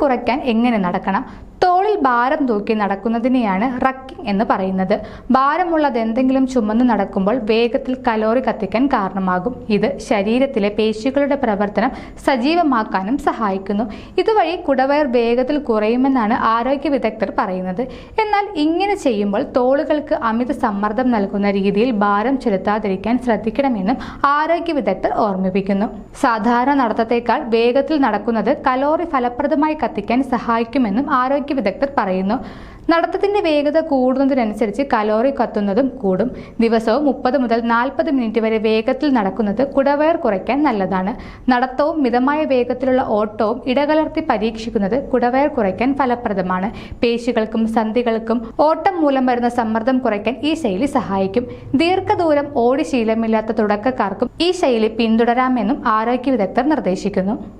കുറയ്ക്കാൻ എങ്ങനെ നടക്കണം? ഭാരം തൂക്കി നടക്കുന്നതിനെയാണ് റക്കിംഗ് എന്ന് പറയുന്നത്. ഭാരമുള്ളത് എന്തെങ്കിലും ചുമന്ന് നടക്കുമ്പോൾ വേഗത്തിൽ കലോറി കത്തിക്കാൻ കാരണമാകും. ഇത് ശരീരത്തിലെ പേശികളുടെ പ്രവർത്തനം സജീവമാക്കാനും സഹായിക്കുന്നു. ഇതുവഴി കുടവയർ വേഗത്തിൽ കുറയുമെന്നാണ് ആരോഗ്യ വിദഗ്ധർ പറയുന്നത്. എന്നാൽ ഇങ്ങനെ ചെയ്യുമ്പോൾ തോളുകൾക്ക് അമിത സമ്മർദ്ദം നൽകുന്ന രീതിയിൽ ഭാരം ചെലുത്താതിരിക്കാൻ ശ്രദ്ധിക്കണമെന്നും ആരോഗ്യ വിദഗ്ധർ ഓർമ്മിപ്പിക്കുന്നു. സാധാരണ നടത്തത്തേക്കാൾ വേഗത്തിൽ നടക്കുന്നത് കലോറി ഫലപ്രദമായി കത്തിക്കാൻ സഹായിക്കുമെന്നും ആരോഗ്യ വിദഗ്ധർ പറയുന്നു നടത്തത്തിന്റെ വേഗത കൂടുന്നതിനനുസരിച്ച് കലോറി കത്തുന്നതും കൂടും. ദിവസവും മുപ്പത് മുതൽ നാൽപ്പത് മിനിറ്റ് വരെ വേഗത്തിൽ നടക്കുന്നത് കുടവയർ കുറയ്ക്കാൻ നല്ലതാണ്. നടത്തവും മിതമായ വേഗത്തിലുള്ള ഓട്ടവും ഇടകലർത്തി പരീക്ഷിക്കുന്നത് കുടവയർ കുറയ്ക്കാൻ ഫലപ്രദമാണ്. പേശികൾക്കും സന്ധികൾക്കും ഓട്ടം മൂലം വരുന്ന സമ്മർദ്ദം കുറയ്ക്കാൻ ഈ ശൈലി സഹായിക്കും. ദീർഘദൂരം ഓടി ശീലമില്ലാത്ത തുടക്കക്കാർക്കും ഈ ശൈലി പിന്തുടരാമെന്നും ആരോഗ്യ വിദഗ്ധർ നിർദ്ദേശിക്കുന്നു.